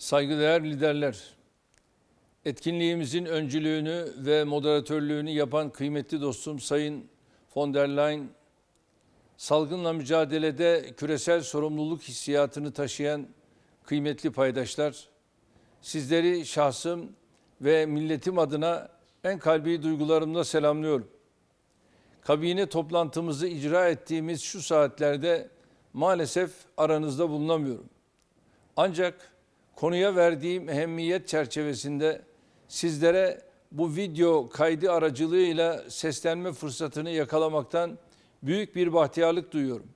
Saygıdeğer liderler, etkinliğimizin öncülüğünü ve moderatörlüğünü yapan kıymetli dostum Sayın von der Leyen, salgınla mücadelede küresel sorumluluk hissiyatını taşıyan kıymetli paydaşlar, sizleri şahsım ve milletim adına en kalbi duygularımla selamlıyorum. Kabine toplantımızı icra ettiğimiz şu saatlerde maalesef aranızda bulunamıyorum. Ancak konuya verdiğim ehemmiyet çerçevesinde sizlere bu video kaydı aracılığıyla seslenme fırsatını yakalamaktan büyük bir bahtiyarlık duyuyorum.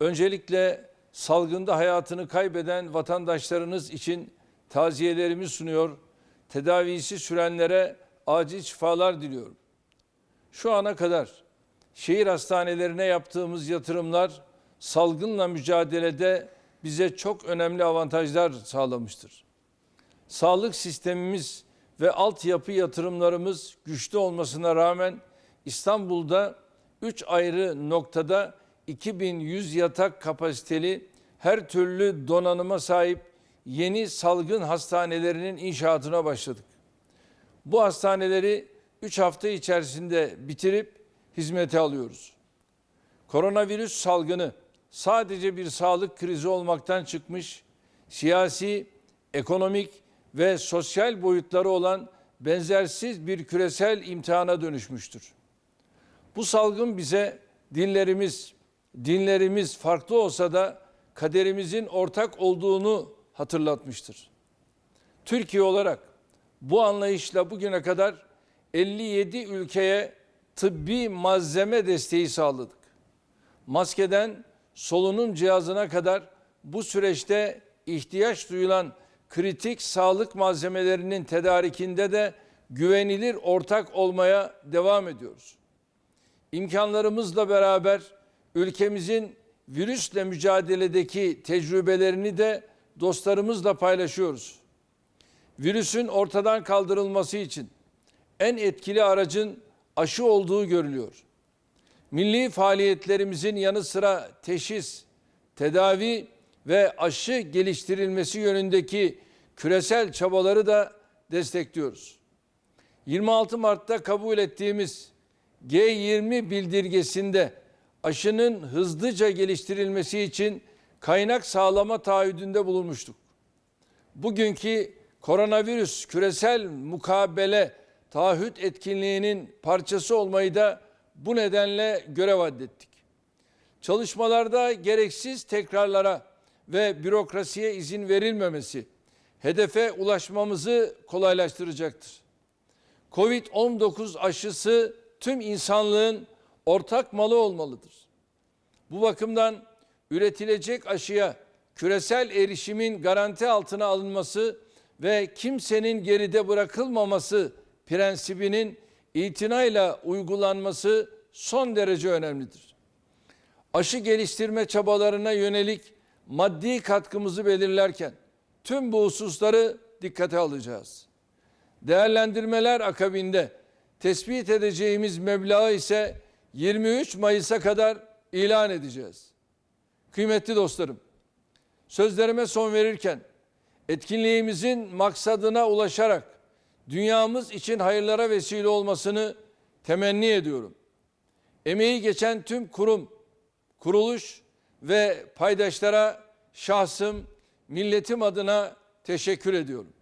Öncelikle salgında hayatını kaybeden vatandaşlarınız için taziyelerimi sunuyor, tedavisi sürenlere acil şifalar diliyorum. Şu ana kadar şehir hastanelerine yaptığımız yatırımlar salgınla mücadelede bize çok önemli avantajlar sağlamıştır. Sağlık sistemimiz ve altyapı yatırımlarımız güçlü olmasına rağmen İstanbul'da 3 ayrı noktada 2100 yatak kapasiteli her türlü donanıma sahip yeni salgın hastanelerinin inşaatına başladık. Bu hastaneleri 3 hafta içerisinde bitirip hizmete alıyoruz. Koronavirüs salgını sadece bir sağlık krizi olmaktan çıkmış, siyasi, ekonomik ve sosyal boyutları olan benzersiz bir küresel imtihana dönüşmüştür. Bu salgın bize dinlerimiz, dinlerimiz farklı olsa da kaderimizin ortak olduğunu hatırlatmıştır. Türkiye olarak bu anlayışla bugüne kadar 57 ülkeye tıbbi malzeme desteği sağladık. Maskeden solunum cihazına kadar bu süreçte ihtiyaç duyulan kritik sağlık malzemelerinin tedarikinde de güvenilir ortak olmaya devam ediyoruz. İmkanlarımızla beraber ülkemizin virüsle mücadeledeki tecrübelerini de dostlarımızla paylaşıyoruz. Virüsün ortadan kaldırılması için en etkili aracın aşı olduğu görülüyor. Milli faaliyetlerimizin yanı sıra teşhis, tedavi ve aşı geliştirilmesi yönündeki küresel çabaları da destekliyoruz. 26 Mart'ta kabul ettiğimiz G20 bildirgesinde aşının hızlıca geliştirilmesi için kaynak sağlama taahhüdünde bulunmuştuk. Bugünkü koronavirüs küresel mukabele taahhüt etkinliğinin parçası olmayı da bu nedenle görev addettik. Çalışmalarda gereksiz tekrarlara ve bürokrasiye izin verilmemesi hedefe ulaşmamızı kolaylaştıracaktır. Covid-19 aşısı tüm insanlığın ortak malı olmalıdır. Bu bakımdan üretilecek aşıya küresel erişimin garanti altına alınması ve kimsenin geride bırakılmaması prensibinin itinayla uygulanması son derece önemlidir. Aşı geliştirme çabalarına yönelik maddi katkımızı belirlerken tüm bu hususları dikkate alacağız. Değerlendirmeler akabinde tespit edeceğimiz meblağı ise 23 Mayıs'a kadar ilan edeceğiz. Kıymetli dostlarım, sözlerime son verirken etkinliğimizin maksadına ulaşarak dünyamız için hayırlara vesile olmasını temenni ediyorum. Emeği geçen tüm kurum, kuruluş ve paydaşlara şahsım, milletim adına teşekkür ediyorum.